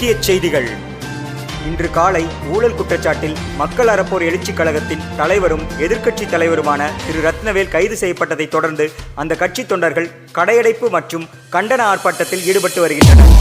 முக்கிய செய்திகள். இன்று காலை ஊழல் குற்றச்சாட்டில் மக்கள் அறப்போர் எழுச்சிக் கழகத்தின் தலைவரும் எதிர்க்கட்சி தலைவருமான திரு. ரத்னவேல் கைது செய்யப்பட்டதைத் தொடர்ந்து அந்த கட்சி தொண்டர்கள் கடையடைப்பு மற்றும் கண்டன ஆர்ப்பாட்டத்தில் ஈடுபட்டு வருகின்றனர்.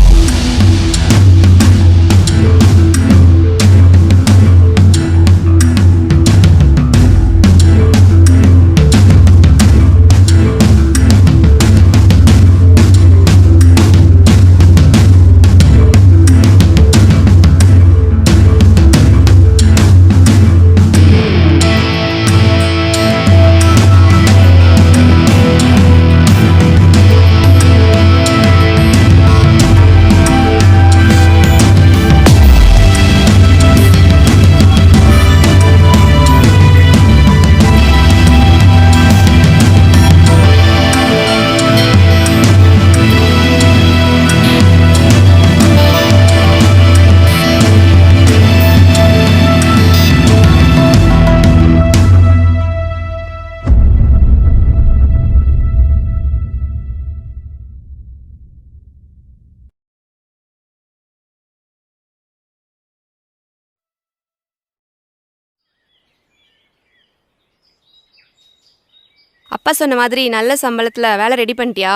அப்பா சொன்ன மாதிரி நல்ல சம்பளத்தில் வேலை ரெடி பண்ணிட்டியா?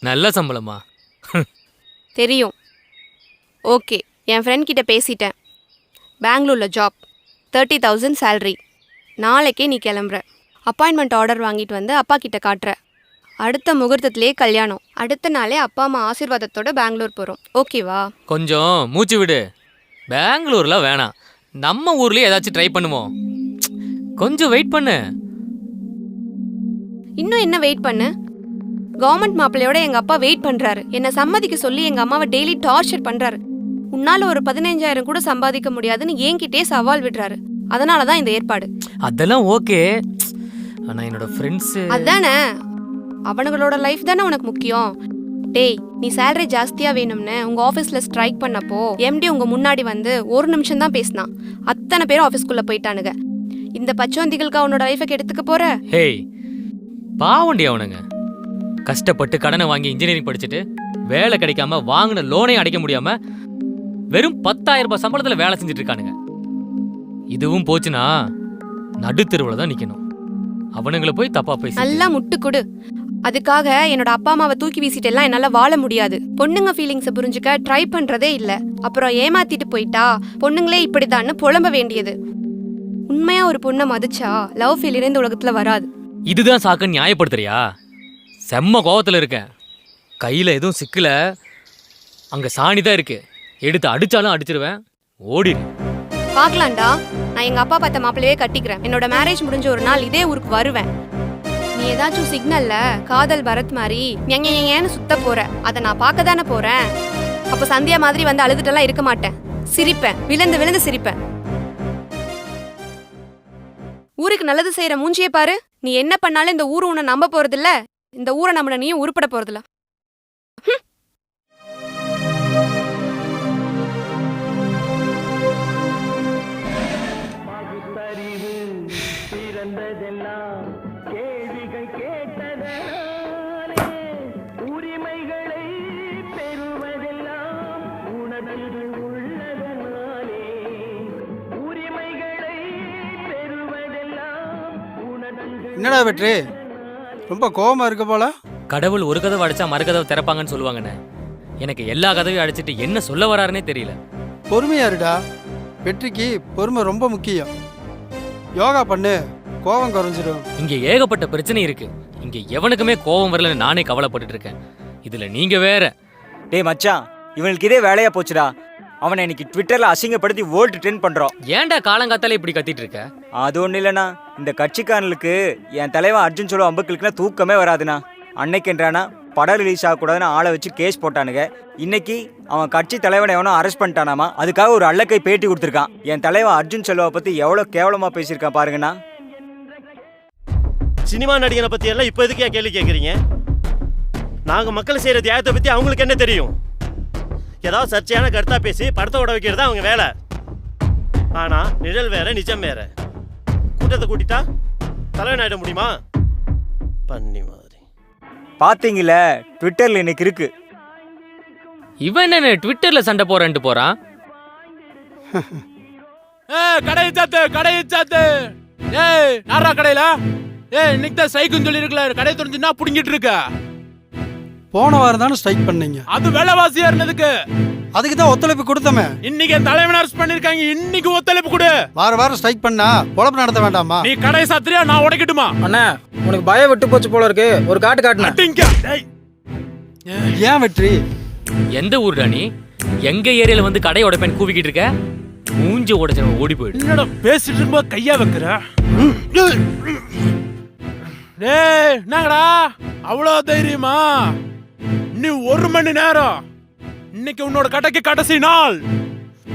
நல்ல சம்பளமா? தெரியும். ஓகே என் ஃப்ரெண்ட் கிட்ட பேசிட்டேன். பெங்களூரில் ஜாப் தேர்ட்டி தௌசண்ட் சேல்ரி நாளைக்கே நீ கிளம்புற. அப்பாயின்மெண்ட் ஆர்டர் வாங்கிட்டு வந்து அப்பா கிட்ட காட்டுற. அடுத்த முகூர்த்தத்திலே கல்யாணம். அடுத்த நாளே அப்பா அம்மா ஆசீர்வாதத்தோட பெங்களூர் போகிறோம் ஓகேவா கொஞ்சம் மூச்சு விடு. பெங்களூர்ல வேணாம். நம்ம ஊர்லயே ஏதாச்சும் ட்ரை பண்ணுவோம். கொஞ்சம் வெயிட் பண்ணு. இன்னும் என்ன வெயிட் பண்ணு? கவர்மெண்ட் மாப்பிள்ளையோட எங்க அப்பா வெயிட் பண்றாரு. என்னை சம்மதிக்க சொல்லி எங்க அம்மாவை டெய்லி டார்ச்சர் பண்றாரு. உன்னால ஒரு பதினைஞ்சாயிரம் கூட சம்பாதிக்க முடியாதுன்னு என்கிட்டே சவால் விடுறாரு. அதனால தான் இந்த ஏற்பாடு. அதெல்லாம் ஓகே. ஆனா என்னோட ஃப்ரெண்ட்ஸ் அதானே? அவனுங்களோட லைஃப் தானே உனக்கு முக்கியம். டேய் நீ சேலரி ஜாஸ்தியா வேணும்னு உங்க ஆபீஸ்ல ஸ்ட்ரைக் பண்ணப்போ எம்டி உங்க முன்னாடி வந்து ஒரு நிமிஷம் தான் பேசினான். அத்தனை பேரும் ஆபீஸ்க்குள்ள போயிட்டானுங்க. இந்த பச்சோந்திகளுக்கு அவனோட லைஃபை கெடுத்துக்க போற? ஹேய் பாவண்டி அவனுங்க. கஷ்டப்பட்டு கடனை வாங்கி இன்ஜினியரிங் படிச்சுட்டு வேலை கிடைக்காம வாங்கின லோனையும் அடைக்க முடியாம வெறும் பத்தாயிரம் ரூபாய் சம்பளத்துல வேலை செஞ்சுட்டு இருக்கானுங்க இதுவும் போச்சுன்னா நடுத்தெருவில் தான் நிக்கணும். அவனுங்களை போய் தப்பா பேசி நல்லா முட்டு கொடு அதுக்காக என்னோட அப்பா அம்மாவை தூக்கி வீசிட்டு எல்லாம் என்னால வாழ முடியாது. பொண்ணுங்க ஃபீலிங்ஸை புரிஞ்சுக்க ட்ரை பண்றதே இல்ல. அப்புறம் ஏமாத்திட்டு போயிட்டா பொண்ணுங்களே இப்படிதான்னு புலம்ப வேண்டியது. உண்மையா ஒரு பொண்ணை மதிச்சா லவ் ஃபீல் இந்த உலகத்துல வராது. இதுதான் சாக்குன்னு நியாயப்படுத்துறியா? செம்ம கோவத்தில் இருக்கேன். கையில் எதுவும் சிக்கல. அங்கே சாணி தான் இருக்கு. எடுத்து அடிச்சாலும் அடிச்சிருவேன். ஓடிடு பார்க்கலாம்டா. நான் எங்க அப்பா பார்த்த மாப்பிள்ளையே கட்டிக்கிறேன். என்னோட மேரேஜ் முடிஞ்ச ஒரு நாள் இதே ஊருக்கு வருவேன். நீ ஏதாச்சும் சிக்னல்ல காதல் பரத் மாதிரி எங்க ஏன்னு சுத்த போற. அதை நான் பார்க்க தானே போறேன். அப்போ சந்தியா மாதிரி வந்து அழுதுட்டெல்லாம் இருக்க மாட்டேன். சிரிப்பேன். விழுந்து விழுந்து சிரிப்பேன். ஊருக்கு நல்லது செய்யற மூஞ்சியை பாரு. நீ என்ன பண்ணாலும் இந்த ஊரு உன்னை நம்ப போறதில்ல. இந்த ஊரை நம்மள நீயும் உருப்பட போறதில்ல. என்னடா வெற்றி? ரொம்ப கோவமா இருக்க போல. கடவுள் ஒரு கதவை அடிச்சா மறு கதவை திறப்பாங்கன்னு சொல்லுவாங்கண்ணே. எனக்கு எல்லா கதவையும் அடிச்சிட்டு என்ன சொல்ல வராருன்னே தெரியல. பொறுமையா இருடா. வெற்றிக்கு பொறுமை ரொம்ப முக்கியம். யோகா பண்ணு கோவம் குறைஞ்சிரும். இங்க ஏகப்பட்ட பிரச்சனை இருக்கு. இங்க எவனுக்குமே கோபம் வரலன்னு நானே கவலைப்பட்டுட்டு இருக்கேன். இதுல நீங்க வேற. டேய் மச்சான் இவனுக்கு இதே வேலையா போச்சுடா. அவனை இன்னைக்கு ட்விட்டர்ல அசிங்கப்படுத்தி வேர்ல்டு ட்ரெண்ட் பண்றோம். ஏன்டா காலங்காத்தால இப்படி கத்திட்டு இருக்க? அது ஒன்றும் இல்லைண்ணா. இந்த கட்சிக்காரனுக்கு என் தலைவன் அர்ஜுன் சொல்ல அம்புக்களுக்குனா தூக்கமே வராதுண்ணா. அன்னைக்கு என்றானா படம் ரிலீஸ் ஆகக்கூடாதுன்னு ஆளை வச்சு கேஸ் போட்டானுங்க. இன்னைக்கு அவன் கட்சி தலைவனை எவனோ அரெஸ்ட் பண்ணிட்டானாமா அதுக்காக ஒரு அல்லக்கை பேட்டி கொடுத்துருக்கான். என் தலைவன் அர்ஜுன் செல்வாவை பத்தி எவ்வளோ கேவலமா பேசியிருக்கான் பாருங்கண்ணா. சினிமா நடிகனை பத்தி எல்லாம் இப்போ எதுக்கு கேள்வி கேட்குறீங்க நாங்கள் மக்கள் செய்கிற தியாகத்தை பற்றி அவங்களுக்கு என்ன தெரியும்? ஏதாவது சர்ச்சையான கருத்தா பேசி படத்தை ஓட வைக்கிறது அவங்க வேலை. ஆனால் நிழல் வேற நிஜம் வேற. கூட்டத்தை கூட்டிட்டா தலைவன் ஆயிட முடியுமா? பண்ணி மாதிரி. பாத்தீங்கள ட்விட்டர்ல இன்னைக்கு இருக்கு. இவன் என்ன ட்விட்டர்ல சண்டை போறேன்ட்டு போறான் ஏய் கடையை சாத்து கடையை சாத்து. ஏய் யாரா கடையில? ஏய் இன்னைக்கு தான் சைக்குன்னு சொல்லி இருக்கல கடையை தெரிஞ்சுன்னா புடிங்கிட்டு இருக்க. போன வாரம் தானே ஸ்ட்ரைக் பண்ணீங்க. அது விலைவாசியா இருந்ததுக்கு. அதுக்கு தான் ஒத்துழைப்பு கொடுத்தமே. இன்னைக்கு என் தலைவன் அரெஸ்ட் பண்ணிருக்காங்க இன்னைக்கு ஒத்துழைப்பு கொடு. வார வாரம் ஸ்ட்ரைக் பண்ணா பொழப்பு நடத்த வேண்டாமா? நீ கடையை சாத்திரியா நான் உடைக்கட்டுமா? அண்ணா உனக்கு பயம் விட்டு போச்சு போல இருக்கு. ஒரு காட்டு காட்டுன ஏன் வெற்றி? எந்த ஊர்டா நீ? எங்க ஏரியால வந்து கடை உடைப்பேன் கூவிக்கிட்டு இருக்க? மூஞ்சி உடைச்சவன் ஓடி போயிடு. என்னடா பேசிட்டு இருக்கும்போது கையா வைக்கிற? டேய் என்னங்கடா? அவ்வளோ தைரியமா? நீ ஒரு மணி நேரம் இன்னைக்கு உன்னோட கடைக்கு கடைசி நாள்.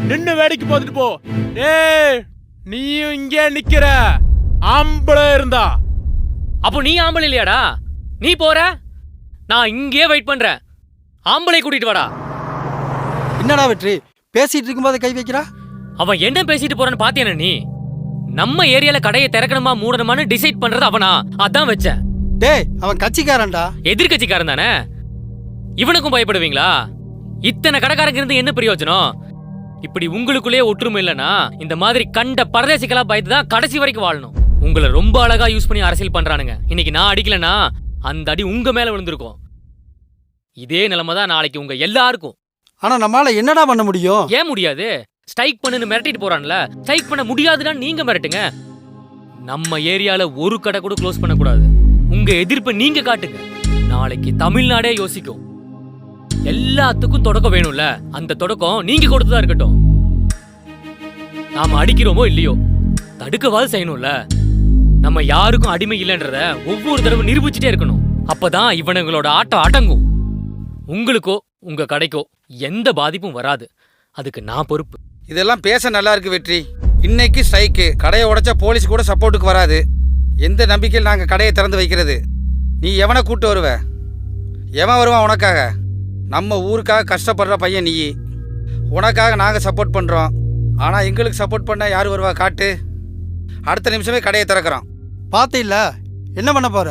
நின்னு வேடிக்கை பார்த்துட்டு போ. டேய் நீயும் இங்கே நிக்கிற. ஆம்பளை இருந்தா. அப்போ நீ ஆம்பளை இல்லையாடா? நீ போற? நான் இங்கேயே வெயிட் பண்றேன். ஆம்பளை கூட்டிட்டு வாடா. என்னடா வெற்றி? பேசிட்டு இருக்கும்போது கை வைக்கிறா? அவன் என்ன பேசிட்டு போறான்னு பாத்தியானே நீ? நம்ம ஏரியால கடையை திறக்கணுமா மூடணுமான்னு டிசைட் பண்றது அவனா. அதான் வச்சேன். டேய் அவன் கட்சிக்காரன்டா. எதிர்கட்சிக்காரன் தானே? இவனுக்கும் பயப்படுவீங்களா? இத்தனை கடைக்காரங்க இருந்து என்ன பிரயோஜனம்? இப்படி உங்களுக்குள்ளே ஒற்றுமை இல்லைன்னா இந்த மாதிரி கண்ட பரதேசிகளா பயந்து தான் கடைசி வரைக்கும் வாழணும். உங்களை ரொம்ப அழகா யூஸ் பண்ணி அரசியல் பண்றானுங்க. இன்னைக்கு நான் அடிக்கலனா அந்த அடி உங்க மேல விழுந்திருக்கும். இதே நிலைமை தான் நாளைக்கு உங்க எல்லாருக்கும். ஆனா நம்மளால என்னடா பண்ண முடியும்? ஏன் முடியாது? ஸ்ட்ரைக் பண்ணுன்னு மிரட்டிட்டு போறான்ல. ஸ்ட்ரைக் பண்ண முடியாதுன்னா நீங்க மிரட்டுங்க. நம்ம ஏரியால ஒரு கடை கூட க்ளோஸ் பண்ணக்கூடாது. உங்க எதிர்ப்பை நீங்க காட்டுங்க. நாளைக்கு தமிழ்நாடே யோசிக்கும். எல்லாத்துக்கும் தொடக்கம் வேணும்ல. அந்த தொடக்கம் நீங்க கொடுத்ததா இருக்கட்டும். நாம அடிக்கிறோமோ இல்லையோ தடுக்கவாது செய்யணும்ல. நம்ம யாருக்கும் அடிமை இல்லைன்றத ஒவ்வொரு தடவை நிரூபிச்சுட்டே இருக்கணும். அப்பதான் இவனுங்களோட ஆட்டம் அடங்கும். உங்களுக்கோ உங்க கடைக்கோ எந்த பாதிப்பும் வராது. அதுக்கு நான் பொறுப்பு. இதெல்லாம் பேச நல்லா இருக்கு வெற்றி. இன்னைக்கு ஸ்ட்ரைக்கு கடையை உடைச்சா போலீஸ் கூட சப்போர்ட்டுக்கு வராது. எந்த நம்பிக்கையில் நாங்கள் கடையை திறந்து வைக்கிறது? நீ எவனை கூட்டு வருவ? எவன் வருவான் உனக்காக? நம்ம ஊருக்காக கஷ்டப்படுற பையன் நீ. உனக்காக நாங்கள் சப்போர்ட் பண்ணுறோம் ஆனால் எங்களுக்கு சப்போர்ட் பண்ண யார் வருவா காட்டு? அடுத்த நிமிஷமே கடையை திறக்கிறோம் பாத்தில்ல என்ன பண்ண போற?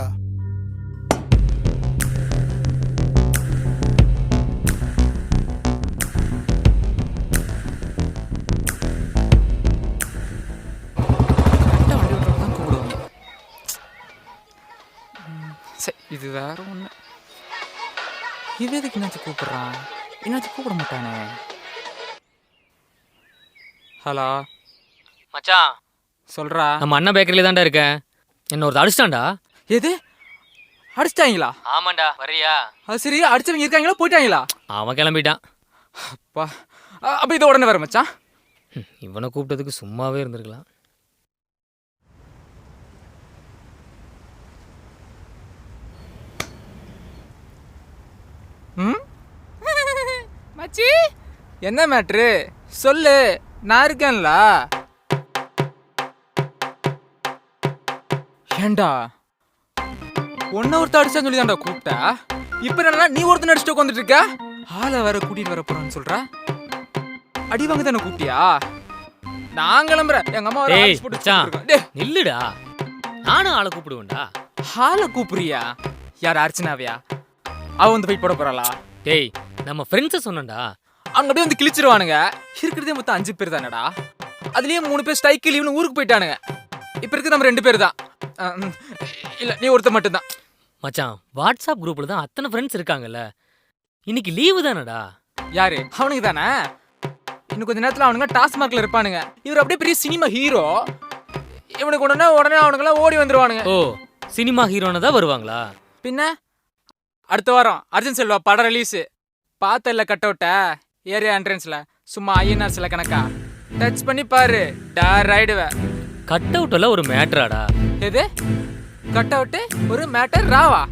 சரி இது வேற ஒன்று இவன் எதுக்கு என்னாச்சு கூப்பிடுறான் என்னாச்சு கூப்பிட மாட்டானே ஹலோ மச்சான் சொல்றா நம்ம அண்ணா பேக்கரியில தான்டா இருக்கேன். என்ன ஒரு அடிச்சிட்டான்டா? எது? அடிச்சிட்டாங்களா? ஆமாண்டா வரியா அது சரி அடிச்சவங்க இருக்காங்களா போயிட்டாங்களா? அவன் கிளம்பிட்டான். அப்பா. அப்ப இது உடனே வர மச்சான். இவனை கூப்பிட்டதுக்கு சும்மாவே இருந்திருக்கலாம். ம்? மச்சி? என்ன மேட்ரு சொல்லு. நான் இருக்கேன்ல. ஏண்டா? ஒன்ன ஒருத்த அடிச்சான்னு சொல்லி தான்டா கூப்பிட்டா. இப்ப என்னடா நீ ஒருத்தன் அடிச்சுட்டு உட்காந்துட்டு இருக்க ஆளை வேற கூட்டிட்டு வர போறேன்னு சொல்ற? அடி வாங்க தானே கூப்பிட்டியா? நான் கிளம்புறேன். எங்க அம்மா ஒரு ஆஃபீஸ் போட்டு மச்சான் வச்சிருக்காங்க. டேய். நில்லுடா. நானும் ஆளை கூப்பிடுவேன்டா. ஆளை கூப்பிடுறியா? யார் அர்ச்சனாவியா? அவ வந்து போய் போட போறாளா? டேய் நம்ம ஃப்ரெண்ட்ஸை சொன்னேன்டா அங்க அப்படியே வந்து கிழிச்சிருவானுங்க. இருக்கிறதே மொத்தம் அஞ்சு பேர் தானடா? அதுலயே மூணு பேர் ஸ்ட்ரைக்கு லீவ்னு ஊருக்கு போயிட்டானுங்க. இப்ப இருக்கு நம்ம ரெண்டு பேர் தான். இல்ல நீ ஒருத்த மட்டும்தான். மச்சான் வாட்ஸ்அப் குரூப்ல தான் அத்தனை ஃப்ரெண்ட்ஸ் இருக்காங்கல்ல. இன்னைக்கு லீவு தானடா? யாரு? அவனுக்கு தானே? இன்னும் கொஞ்ச நேரத்துல அவனுங்க டாஸ்மார்க்ல இருப்பானுங்க. இவர் அப்படியே பெரிய சினிமா ஹீரோ இவனுக்கு உடனே உடனே அவனுங்கெல்லாம் ஓடி வந்துருவானுங்க. ஓ சினிமா ஹீரோனை தான் வருவாங்களா? பின்ன? அடுத்த வாரம் அர்ஜுன் செல்வா படம் ரிலீஸ் பார்த்த இல்ல கட் அவுட்ட ஏரியா என்ட்ரன்ஸ்ல சும்மா ஐஎன்ஆர் சில கணக்கா? டச் பண்ணி பாரு. டேர் ஆயிடுவ கட் அவுட் ஒரு மேட்ராடா எது? கட் அவுட் ஒரு மேட்டர் ராவா?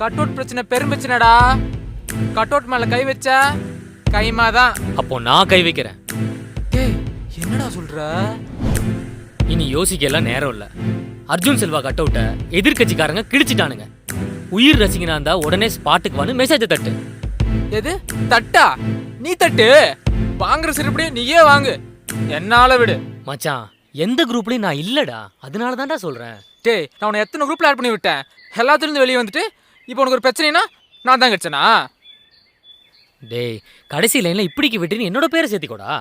கட் அவுட் பிரச்சனை பெரும் பிரச்சனைடா கட் அவுட் மேல கை வச்சா? கைமா தான் அப்போ நான் கை வைக்கிறேன். டேய் என்னடா சொல்ற? இனி யோசிக்க எல்லாம் நேரம் இல்ல. அர்ஜுன் செல்வா கட் அவுட்ட எதிர்கட்சிக்காரங்க கிழிச்சிட்டானுங்க. உயிர் ரசிகனா இருந்தா உடனே ஸ்பாட்டுக்கு வந்து மெசேஜ் தட்டு. எது? தட்டா? நீ தட்டு. வாங்குற சிறுபடி நீயே வாங்கு. என்னால விடு. மச்சான் எந்த குரூப்லயும் நான் இல்லடா. அதனால தான்டா சொல்றேன். டேய் நான் உன்னை எத்தனை குரூப்ல ஆட் பண்ணி விட்டேன்? எல்லாத்துலேருந்து வெளியே வந்துட்டு இப்போ உனக்கு ஒரு பிரச்சனைனா நான் தான் கிடைச்சனா டேய் கடைசி லைன்ல இப்படிக்கு விட்டுன்னு என்னோட பேரை சேர்த்திக்கோடா.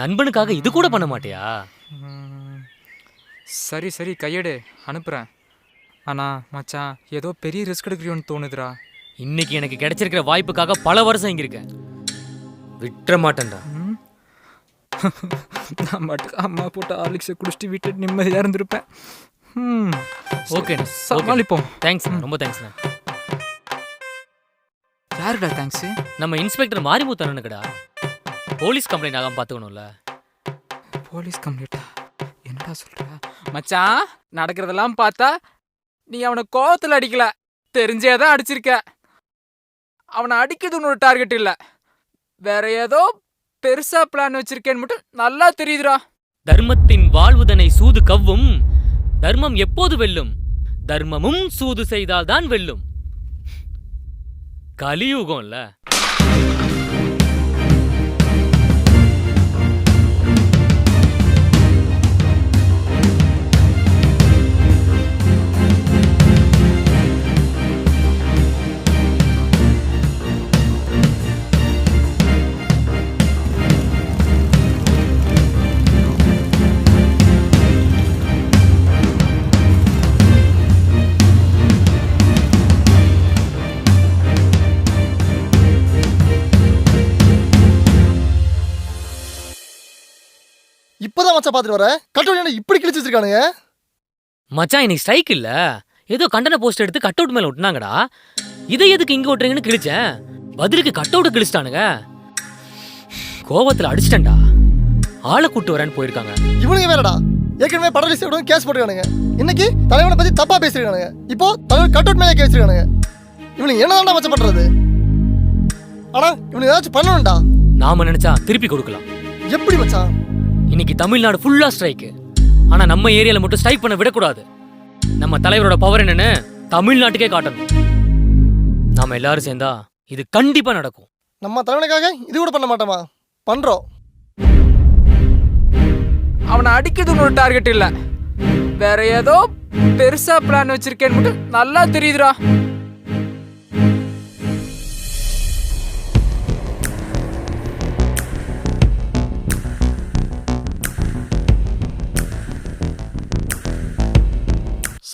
நண்பனுக்காக இது கூட பண்ண மாட்டியா? சரி சரி கையெடு. அனுப்புகிறேன் ஆனால் மச்சான் ஏதோ பெரிய ரிஸ்க் எடுக்கிறியோன்னு தோணுதுடா. இன்னைக்கு எனக்கு கிடைச்சிருக்கிற வாய்ப்புக்காக பல வருஷம் இங்க இருக்கேன். விட்டுற மாட்டேன்டா? நான் மட்டும் அம்மா போட்டு ஹார்லிக்ஸை குடிச்சிட்டு வீட்டு நிம்மதியாக இருந்திருப்பேன். ம். ஓகே சமாளிப்போம். தேங்க்ஸ் ரொம்ப தேங்க்ஸ்ண்ணா யாருடா தேங்க்ஸு நம்ம இன்ஸ்பெக்டர் மாரிமுத்து அண்ணனுக்குடா. போலீஸ் கம்ப்ளைண்ட் ஆகாம பார்த்துக்கணும்ல போலீஸ் கம்ப்ளீட்டா என்னடா சொல்ற? மச்சான் நடக்கிறதெல்லாம் பார்த்தா நீ அவனை கோவத்தில் அடிக்கல. தெரிஞ்சே தான் அடிச்சிருக்க. அவனை அடிக்கிறது உன்னோட டார்கெட் இல்லை. வேற ஏதோ பெருசா பிளான் வச்சிருக்கேன்னு மட்டும் நல்லா தெரியுதுடா. தர்மத்தின் வாழ்வுதனை சூது கவ்வும் தர்மம் எப்போது வெல்லும்? தர்மமும் சூது செய்தால்தான் வெல்லும். கலியுகம்ல. மச்சான் பாத்துட்டு வர? கட்டோட இப்படி கிழிச்சு வச்சிருக்கானுங்க? மச்சான் இன்னைக்கு ஸ்ட்ரைக் இல்ல. ஏதோ கண்டன போஸ்ட் எடுத்து கட் அவுட் மேல ஒட்டினாங்கடா. இதை எதுக்கு இங்க ஒட்டுறீங்கன்னு கிழிச்சேன். பதிலுக்கு கட் அவுட் கிழிச்சிட்டானுங்க. கோவத்துல அடிச்சிட்டேன்டா. ஆளை கூட்டு வரேன்னு போயிருக்காங்க. இவனுங்க வேறடா. ஏற்கனவே படம் விட கேஸ் போட்டுருக்கானுங்க. இன்னைக்கு தலைவனை பத்தி தப்பா பேசிருக்கானுங்க இப்போ தலைவர் கட் அவுட் மேலே கே வச்சிருக்கானுங்க. இவனுக்கு என்னதான்டா மச்சான் பண்றது? ஆனா இவனுக்கு ஏதாச்சும் பண்ணணும்டா. நாம நினைச்சா திருப்பி கொடுக்கலாம். எப்படி மச்சான்? இன்னைக்கு தமிழ்நாடு ஃபுல்லா ஸ்ட்ரைக்கு ஆனா நம்ம ஏரியால மட்டும் ஸ்ட்ரைக் பண்ண விடக்கூடாது. நம்ம தலைவரோட பவர் என்னன்னு தமிழ்நாட்டுக்கே காட்டணும். நாம எல்லாரும் சேர்ந்தா இது கண்டிப்பா நடக்கும். நம்ம தலைவனுக்காக இது கூட பண்ண மாட்டோமா? பண்றோம். அவனை அடிக்கிறது உன்னோட டார்கெட் இல்லை. வேற ஏதோ பெருசா பிளான் வச்சிருக்கேன்னு மட்டும் நல்லா தெரியுதுடா.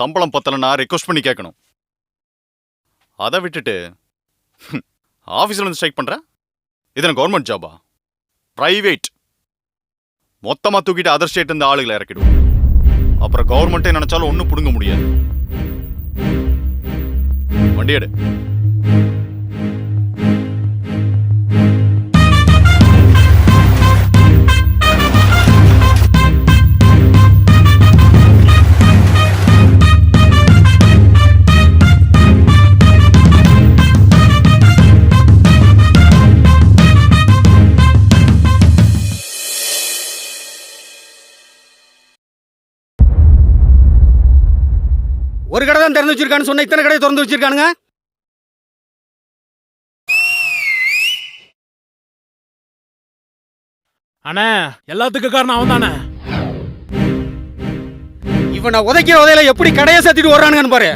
சம்பளம் பத்தலைன்னா ரெக்வஸ்ட் பண்ணி கேட்கணும் அதை விட்டுட்டு ஆஃபீஸில் வந்து ஸ்ட்ரைக் பண்ணுற இது கவர்மெண்ட் ஜாபா ப்ரைவேட் மொத்தமாக தூக்கிட்டு அதர் ஸ்டேட் இருந்து ஆளுகளை இறக்கிடுவோம். அப்புறம் கவர்மெண்ட்டே நினைச்சாலும் ஒன்றும் பிடுங்க முடியாது. வண்டி எடு. ஒரு கடை தான் திறந்து வச்சிருக்கான்னு சொன்ன இத்தனை கடையை திறந்து வச்சிருக்கானுங்க? அண்ணே எல்லாத்துக்கும் காரணம் அவன் தானே? இவனை உதைக்கிற உதையில எப்படி கடையை சேர்த்துட்டு வர்றானுங்கன்னு பாரு.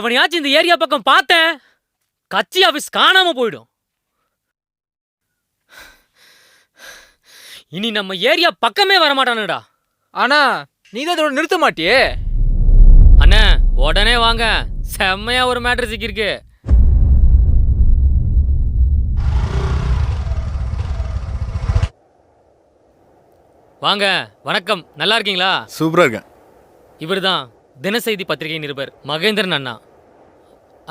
எவனையாச்சும் இந்த ஏரியா பக்கம் பார்த்தேன் கட்சி ஆபீஸ் காணாம போயிடும். இனி நம்ம ஏரியா பக்கமே வரமாட்டானுடா. ஆனா நீ தான் இதோட நிறுத்த மாட்டியே? அண்ணே உடனே வாங்க. செம்மையா ஒரு மேட்ரு சிக்கிருக்கு வாங்க வணக்கம். நல்லா இருக்கீங்களா? சூப்பராக இருக்கேன். இவர்தான் தினசெய்தி பத்திரிகை நிருபர் மகேந்திரன் அண்ணா.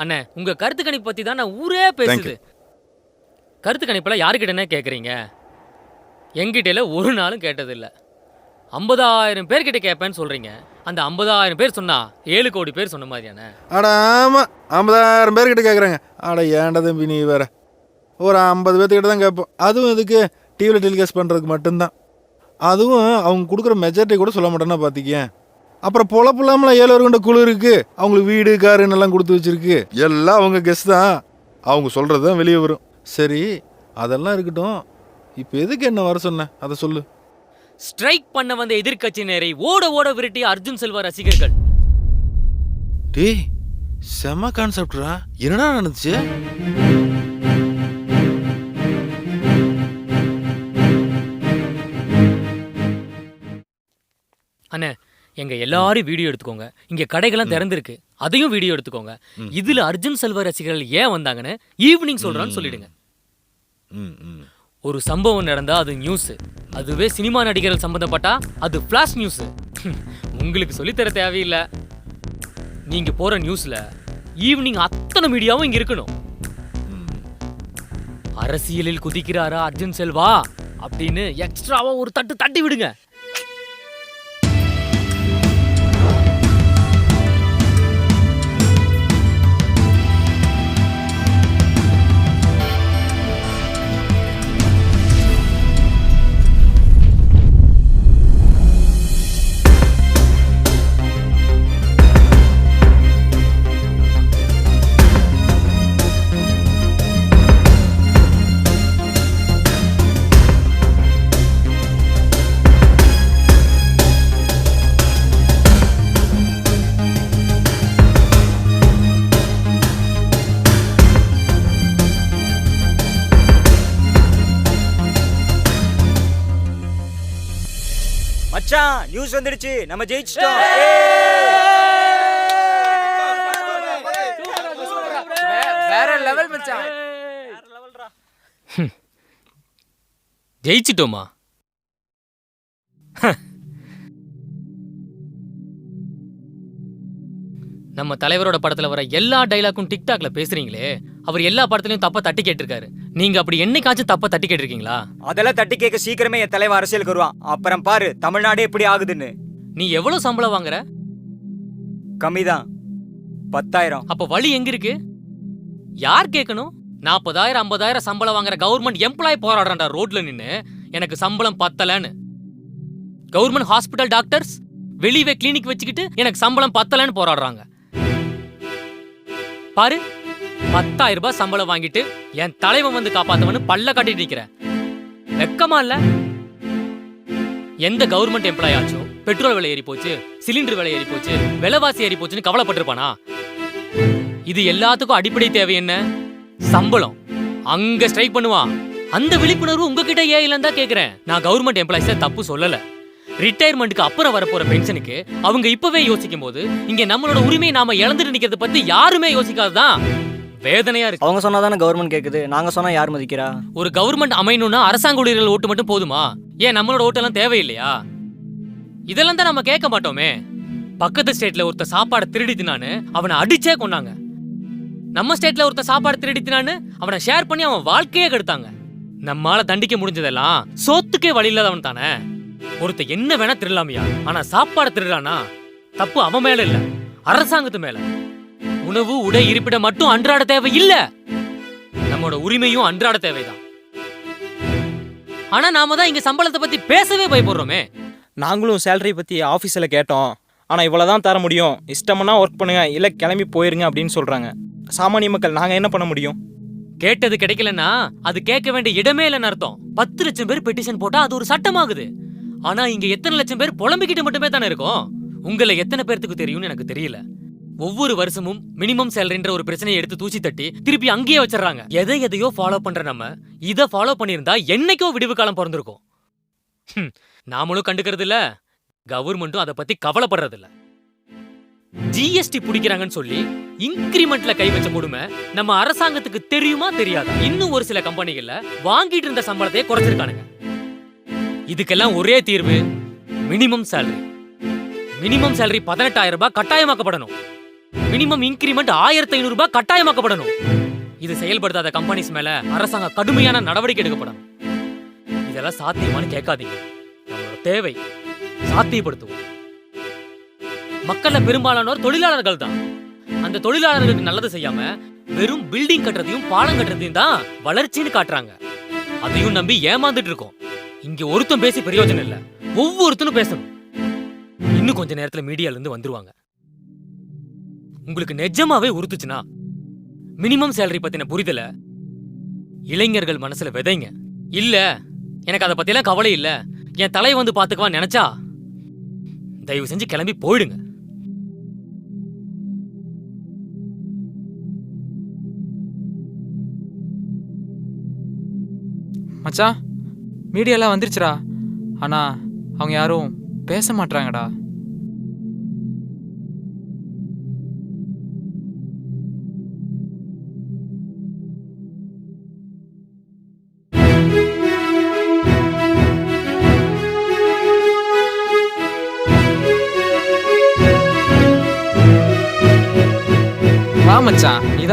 அண்ணே உங்க கருத்து கணிப்பு பத்தி தான் நான் ஊரே பேசுது. கருத்து கணிப்பெல்லாம் யாருக்கிட்டனே கேட்குறீங்க எங்கிட்டல ஒரு நாளும் கேட்டதில்ல. ஐம்பதாயிரம் பேர்கிட்ட கேட்பேன்னு சொல்றீங்க. அந்த ஐம்பதாயிரம் பேர் சொன்னா ஏழு கோடி பேர் சொன்ன மாதிரியானே அட ஆமா ஐம்பதாயிரம் பேர்கிட்ட கேட்குறாங்க அட ஏன்டா தம்பி நீ வேற? ஒரு ஐம்பது பேர்த்துக்கிட்ட தான் கேட்போம். அதுவும் இதுக்கு டிவியில் டெலிகாஸ்ட் பண்ணுறதுக்கு மட்டும்தான். அதுவும் அவங்க கொடுக்குற மெஜாரிட்டி கூட சொல்ல மாட்டேன்னா பார்த்திக்க அப்புறம் பொழப்புலாமல ஏழு கொண்ட குழு இருக்கு. அவங்களுக்கு வீடு காருன்னு எல்லாம் கொடுத்து வச்சிருக்கு. எல்லாம் அவங்க கெஸ்ட் தான். அவங்க சொல்கிறது தான் வெளியே வரும். சரி அதெல்லாம் இருக்கட்டும். இப்போ எதுக்கு என்ன வர சொன்ன? அதை சொல்லு. ஸ்ட்ரைக் பண்ண வந்த எதிர்க்கட்சியினரை ஓட ஓட விரட்டிய அர்ஜுன் செல்வா ரசிகர்கள். டேய் செம்ம கான்செப்ட்ரா என்னடா நடந்துச்சு? அண்ணே எங்க எல்லாரும் வீடியோ எடுத்துக்கோங்க. இங்க கடைகள்லாம் திறந்திருக்கு. அதையும் வீடியோ எடுத்துக்கோங்க. இதுல அர்ஜுன் செல்வா ரசிகர்கள் ஏன் வந்தாங்கன்னு ஈவினிங் சொல்றான்னு சொல்லிடுங்க. ஒரு சம்பவம் நடந்தா அது நியூஸ் அதுவே சினிமா நடிகர்கள் சம்பந்தப்பட்டா அது ஃபிளாஷ் நியூஸ் உங்களுக்கு சொல்லித்தர தேவையில்லை. நீங்க போற நியூஸ்ல ஈவினிங் அத்தனை மீடியாவும் இங்க இருக்கணும். அரசியலில் குதிக்கிறாரா அர்ஜுன் செல்வா? அப்படின்னு எக்ஸ்ட்ராவா ஒரு தட்டு தட்டி விடுங்க. மச்சான் நியூஸ் வந்துடுச்சு. நம்ம ஜெயிச்சிட்டோம். வேற லெவல் மச்சான். ஜெயிச்சிட்டோமா? நம்ம தலைவரோட படத்துல வர எல்லா டைலாக்கும் டிக்டாக்ல பேசுறீங்களே. அவர் எல்லா படத்துலயும் தப்பா தட்டி கேட்டிருக்காரு. நீங்க அப்படி என்னைக்காச்சும் தப்பா தட்டி கேட்டிருக்கீங்களா? அதெல்லாம் தட்டி கேட்க சீக்கிரமே என் தலைவன் அரசியலுக்கு வருவான். அப்புறம் பாரு தமிழ்நாடே எப்படி ஆகுதுன்னு. நீ எவ்வளவு சம்பளம் வாங்குற? கம்மிதான். பத்தாயிரம். அப்ப வழி எங்க இருக்கு? யார் கேட்கணும்? நாற்பதாயிரம் ஐம்பதாயிரம் சம்பளம் வாங்குற கவர்மெண்ட் எம்ப்ளாய் போராடுறான்டா ரோட்ல நின்னு. எனக்கு சம்பளம் பத்தலன்னு. கவர்மெண்ட் ஹாஸ்பிட்டல் டாக்டர்ஸ் வெளியவே கிளினிக் வச்சுக்கிட்டு எனக்கு சம்பளம் பத்தலன்னு போராடுறாங்க. பாரு பத்தாயிரம் ரூபாய் சம்பளம் வாங்கிட்டு என் தலைவன் வந்து காப்பாத்தவனு பல்ல கட்டிட்டு நிக்கிறேன். வெக்கமா இல்ல? எந்த கவர்மெண்ட் எம்ப்ளாய் ஆச்சும் பெட்ரோல் விலை ஏறி போச்சு சிலிண்டர் விலை ஏறி போச்சு விலைவாசி ஏறி போச்சுன்னு கவலைப்பட்டிருப்பானா? இது எல்லாத்துக்கும் அடிப்படை தேவை என்ன? சம்பளம். அங்க ஸ்ட்ரைக் பண்ணுவான். அந்த விழிப்புணர்வு உங்ககிட்ட ஏன் இல்லைன்னு தான் கேக்குறேன். நான் கவர்மெண்ட் எம்ப்ளாயிஸ தப்பு சொல்லல. ரிட்டையர்மெண்ட்டுக்கு அப்புறம் வரப்போற பென்ஷனுக்கு அவங்க இப்பவே யோசிக்கும் போது இங்க நம்மளோட உரிமையை நாம இழந்துட்டு நிக்கிறத பத்தி யாருமே யோசிக்காதுதான். வேதனையா இருக்கு. அவங்க சொன்னாதானே கவர்மெண்ட் கேக்குது? நாங்க சொன்னா யார் மதிக்கிறா? ஒரு கவர்மெண்ட் அமையணும்னா அரசாங்க ஊழியர்கள் ஓட்டு மட்டும் போதுமா? ஏன் நம்மளோட ஓட்டெல்லாம் தேவையில்லையா? இதெல்லாம் தான் நம்ம கேட்க மாட்டோமே. பக்கத்து ஸ்டேட்ல ஒருத்த சாப்பாடை திருடி அவனை அடிச்சே கொன்னாங்க. நம்ம ஸ்டேட்ல ஒருத்த சாப்பாடு திருடி தின்னான்னு அவனை ஷேர் பண்ணி அவன் வாழ்க்கையே கெடுத்தாங்க. நம்மால தண்டிக்க முடிஞ்சதெல்லாம் சோத்துக்கே வழி இல்லாதவன் தானே. ஒருத்த என்ன வேணா திருடலாமியா? ஆனா சாப்பாடு திருடானா தப்பு அவன் மேல இல்ல அரசாங்கத்து மேல. உணவு உடை இருப்பிடம் மட்டும் அன்றாட தேவை இல்ல நம்மோட உரிமையும் அன்றாட தேவைதான். ஆனா நாம தான் இங்க சம்பளத்தை பத்தி பேசவே பயப்படுறோமே. நாங்களும் சேலரி பற்றி ஆஃபீஸில் கேட்டோம். ஆனால் இவ்வளோ தான் தர முடியும். இஷ்டம்னா ஒர்க் பண்ணுங்க இல்லை கிளம்பி போயிருங்க அப்படின்னு சொல்கிறாங்க சாமானிய மக்கள் நாங்கள் என்ன பண்ண முடியும்? கேட்டது கிடைக்கலன்னா அது கேட்க வேண்டிய இடமே இல்லைன்னு அர்த்தம். பத்து லட்சம் பேர் பெட்டிஷன் போட்டா அது ஒரு சட்டமாகுது. ஆனா இங்க எத்தனை லட்சம் பேர் புலம்பிக்கிட்டு மட்டுமே தானே இருக்கோம்? உங்களை எத்தனை பேர்த்துக்கு தெரியும்னு எனக்கு தெரியல. ஒவ்வொரு வருஷமும் மினிமம் சேலரின்ற ஒரு பிரச்சனையை எடுத்து தூசி தட்டி திருப்பி அங்கேயே வச்சிடறாங்க. எதை எதையோ ஃபாலோ பண்ற நம்ம இதை ஃபாலோ பண்ணியிருந்தா என்னைக்கோ விடுவு காலம் பிறந்திருக்கும். நாமளும் கண்டுக்கிறது இல்ல கவர்மெண்ட்டும் அதை பத்தி கவலைப்படுறது இல்ல ஜிஎஸ்டி பிடிக்கிறாங்கன்னு சொல்லி இன்கிரிமெண்ட்ல கை வச்ச கொடுமை நம்ம அரசாங்கத்துக்கு தெரியுமா தெரியாது? இன்னும் ஒரு சில கம்பெனிகள்ல வாங்கிட்டு இருந்த சம்பளத்தையே குறைச்சிருக்கானுங்க. இதுக்கெல்லாம் ஒரே தீர்வு மினிமம் சேலரி மினிமம் சேலரி பதினெட்டாயிரம் ரூபாய் கட்டாயமாக்கப்படணும். மினிமம் இன்கிரிமெண்ட் ஆயிரத்தி ஐநூறு ரூபாய் கட்டாயமாக்கப்படணும். இது செயல்படுத்தாத கம்பெனிஸ் மேல அரசாங்கம் கடுமையான நடவடிக்கை எடுக்கப்படணும். இதெல்லாம் சாத்தியமான்னு கேட்காதீங்க. நம்மளோட தேவை சாத்தியப்படுத்துவோம். மக்கள்ல பெரும்பாலானோர் தொழிலாளர்கள் தான். அந்த தொழிலாளர்களுக்கு நல்லது செய்யாம வெறும் பில்டிங் கட்டுறதையும் பாலம் கட்டுறதையும் தான் வளர்ச்சின்னு காட்டுறாங்க. அதையும் நம்பி ஏமாந்துட்டு இருக்கோம். இங்க ஒருத்தன் பேசி பிரயோஜனம் இல்ல. ஒவ்வொருத்தனும் பேசணும். இன்னும் கொஞ்ச நேரத்துல மீடியால இருந்து வந்துருவாங்க. உங்களுக்கு நிஜமாவே உறுத்துச்சுன்னா? மினிமம் சேலரி பத்தின புரிதல? இளைஞர்கள் மனசுல விதைங்க. இல்ல எனக்கு அதை பத்திலாம் கவலை இல்ல. என் தலை வந்து பாத்துக்குவான்னு நினைச்சா? தயவு செஞ்சு கிளம்பி போயிடுங்க. மச்சா மீடியாலாம் வந்துருச்சுடா. ஆனா அவங்க யாரும் பேச மாட்றாங்கடா.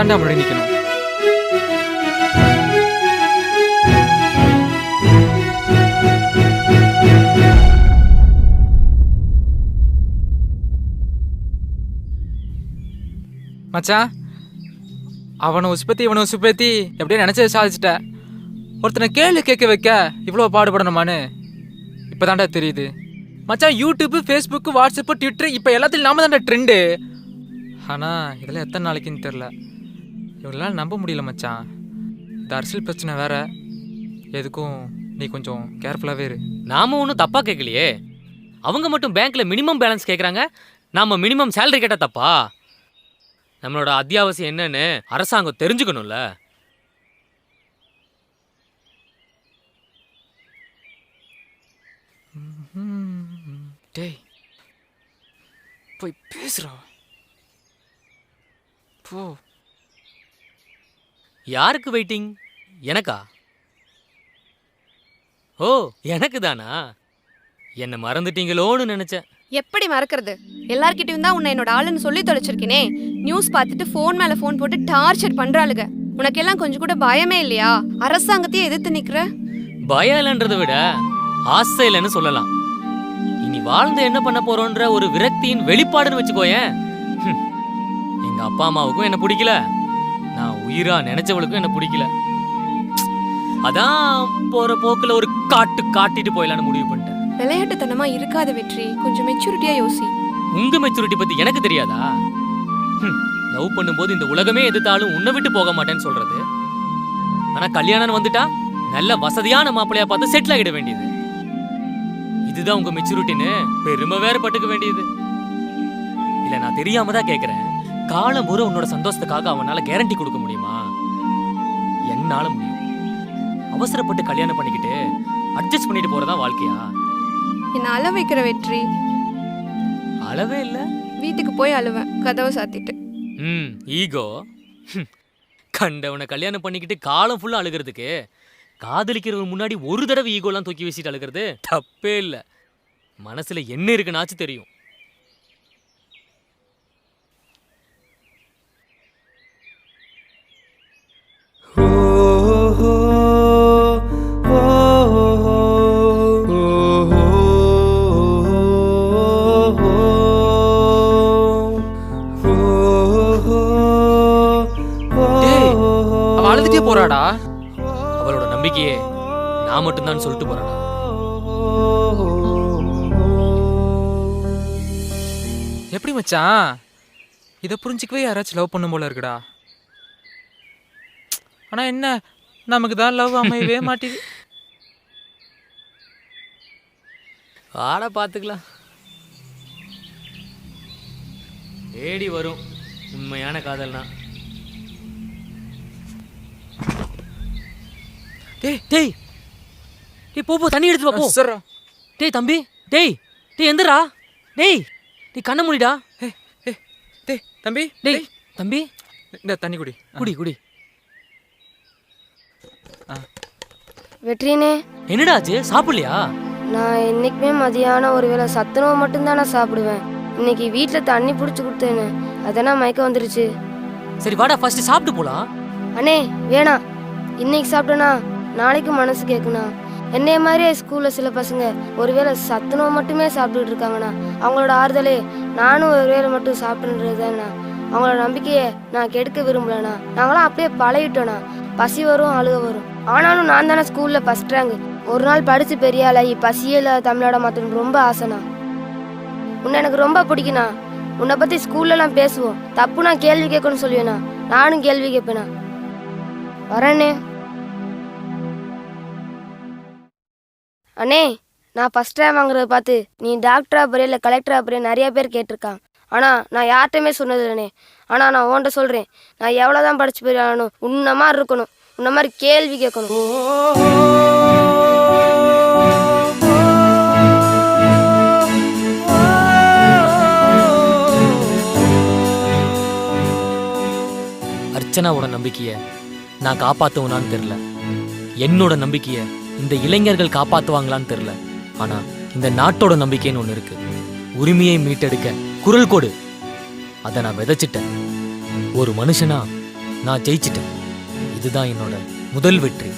மச்சான் நீதான்டா முன்னாடி நிக்கணும். மச்சான் அவனை உசுப்பத்தி இவனை உசுப்பத்தி எப்படியே நினைச்சதை சாதிச்சிட்ட ஒருத்தனை கேள்வி கேட்க வைக்க இவ்வளோ பாடுபடணுமான்னு இப்போதான்டா தெரியுது. மச்சான் யூடியூப்பு ஃபேஸ்புக்கு வாட்ஸ்அப்பு ட்விட்டர் இப்போ எல்லாத்துலையும் நாம தாண்டா ட்ரெண்டு ஆனால் இதெல்லாம் எத்தனை நாளைக்குன்னு தெரில இவங்களால நம்ப முடியல மச்சான். இந்த அரசியல் பிரச்சனை வேற. எதுக்கும் நீ கொஞ்சம் கேர்ஃபுல்லாகவே இரு. நாம ஒன்றும் தப்பா கேட்கலையே அவங்க மட்டும் பேங்க்ல மினிமம் பேலன்ஸ் கேட்குறாங்க நாம மினிமம் சேலரி கேட்டா தப்பா? நம்மளோட அத்தியாவசியம் என்னன்னு அரசாங்கம் தெரிஞ்சுக்கணும்ல. டேய். போய் பேசுறா போ. யாருக்கு வெயிட்டிங் எனக்கா? ஓ எனக்கு தானா? என்னை மறந்துட்டீங்களோன்னு நினைச்சேன். எப்படி மறக்கிறது? எல்லார்கிட்டயும் தான் உன்னை என்னோட ஆளுன்னு சொல்லி தொலைச்சிருக்கேனே. நியூஸ் பார்த்துட்டு ஃபோன் மேல ஃபோன் போட்டு டார்ச்சர் பண்றாளுங்க. உனக்கெல்லாம் கொஞ்சம் கூட பயமே இல்லையா? அரசாங்கத்தையே எதிர்த்து நிக்கிற? பயம் இல்லைன்றதை விட ஆசை இல்லைன்னு சொல்லலாம். இனி வாழ்ந்து என்ன பண்ண போறோன்ற ஒரு விரக்தியின் வெளிப்பாடுன்னு வச்சுக்கோயேன். எங்க அப்பா அம்மாவுக்கும் என்ன பிடிக்கல. உயிரா நினைச்சவளுக்கும் என்ன பிடிக்கல. அதான் போற போக்குல ஒரு காட்டு காட்டிட்டு போயிடலான்னு முடிவு பண்ணிட்டேன். விளையாட்டுத்தனமா இருக்காத வெற்றி கொஞ்சம் மெச்சூரிட்டியா யோசி. உங்க மெச்சூரிட்டி பத்தி எனக்கு தெரியாதா? லவ் பண்ணும்போது இந்த உலகமே எதிர்த்தாலும் உன்னை விட்டு போக மாட்டேன்னு சொல்றது. ஆனா கல்யாணம் வந்துட்டா நல்ல வசதியான மாப்பிளையா பார்த்து செட்டில் ஆகிட வேண்டியது. இதுதான் உங்க மெச்சூரிட்டின்னு பெருமை வேற பட்டுக்க வேண்டியது. இல்ல நான் தெரியாம தான் கேக்குறேன். காலம் பூரா உன்னோட சந்தோஷத்துக்காக அவனால கேரண்டி கொடுக்க முடியுமா? என்னால முடியும். அவசரப்பட்டு கல்யாணம் பண்ணிக்கிட்டு அட்ஜஸ்ட் பண்ணிட்டு போறதா வாழ்க்கையா? என்ன அழ வைக்கிற வெற்றி? அளவே இல்ல. வீட்டுக்கு போய் அழுவேன் கதவை சாத்திட்டு. ம் ஈகோ கண்டவனை கல்யாணம் பண்ணிக்கிட்டு காலம் ஃபுல்லா அழுகிறதுக்கு காதலிக்கிறவங்க முன்னாடி ஒரு தடவை ஈகோலாம் தூக்கி வீசிட்டு அழுகிறது தப்பே இல்லை. மனசுல என்ன இருக்குன்னாச்சும் தெரியும். அழுதுட்டே போறாடா. அவளோட நம்பிக்கையே நான் மட்டும்தான் சொல்லிட்டு போறேன் எப்படி மச்சான்? இதை புரிஞ்சிக்கவே யாராச்சும் லவ் பண்ணும் போல இருக்குடா. ஆனா என்ன நமக்கு தான் லவ் அமையவே மாட்டேது ஆட பார்த்துக்கலாம் தேடி வரும் உண்மையான காதல்னா. டேய் டேய். டேய் போ போ தண்ணி எடுத்து போ. சார் டேய் தம்பி டேய் டேய் எந்திரா. டேய் நீ கண்ண மூடிடா. டேய் தம்பி டேய் தம்பி. இந்த தண்ணி குடி. குடி குடி. வெற்றினே என்னடாச்சு சாப்பிடலையா? நான் என்னைக்குமே மதியானம் ஒரு வேளை சத்துணவு மட்டும்தான் நான் சாப்பிடுவேன். இன்னைக்கு வீட்டில் தண்ணி பிடிச்சி கொடுத்தேன்னு அதெல்லாம் மயக்கம் வந்துருச்சு? சரி வாடா ஃபர்ஸ்ட் சாப்பிட்டு போலாம். அண்ணே வேணாம் இன்னைக்கு சாப்பிட்டேனா? நாளைக்கு மனசு கேட்குண்ணா என்னைய மாதிரியே ஸ்கூல்ல சில பசங்க ஒருவேளை சத்துணவு மட்டுமே சாப்பிட்டுட்டு இருக்காங்கண்ணா. அவங்களோட ஆறுதலே நானும் ஒரு வேளை மட்டும் சாப்பிட்டுன்றதுதாண்ணா அவங்களோட நம்பிக்கையை நான் கெடுக்க விரும்பலண்ணா. நாங்களாம் அப்படியே பழகிட்டோண்ணா. பசி வரும் அழுக வரும். ஆனாலும் நான் தானே ஸ்கூல்ல ஃபர்ஸ்ட் ரேங்க் ஒரு நாள் படிச்சு பெரிய ஆளாகி பசியே இல்லாத தமிழோட மாத்தணும் ரொம்ப ஆசைண்ணா. உன்னை எனக்கு ரொம்ப பிடிக்குண்ணா. உன்னை பத்தி ஸ்கூல்லலாம் பேசுவோம். தப்பு நான் கேள்வி கேட்கணும்னு சொல்லுவேண்ணா. நானும் கேள்வி கேட்பேண்ணா. வரேண்ணே அண்ணே நான் ஃபஸ்ட் டைம் வாங்குறத பார்த்து நீ டாக்டரா போறிய இல்லை கலெக்டரா போறிய நிறைய பேர் கேட்டிருக்கான் ஆனால் நான் யார்கிட்டையுமே சொன்னது இல்லைண்ணே ஆனால் நான் உன்கிட்ட சொல்கிறேன் நான் எவ்வளோ தான் படிச்சு பெரிய ஆகணும் உன்ன மாதிரி இருக்கணும். உன்ன மாதிரி கேள்வி கேட்கணும். அர்ச்சனாவோட நம்பிக்கையை நான் காப்பாற்றுவனான்னு தெரில என்னோட நம்பிக்கையை இந்த இளைஞர்கள் காப்பாத்துவாங்களான்னு தெரில ஆனா இந்த நாட்டோட நம்பிக்கைன்னு ஒன்று இருக்கு. உரிமையை மீட்டெடுக்க குரல் கொடு. அதை நான் விதைச்சிட்டேன். ஒரு மனுஷனா நான் ஜெயிச்சிட்டேன். இதுதான் என்னோட முதல் வெற்றி.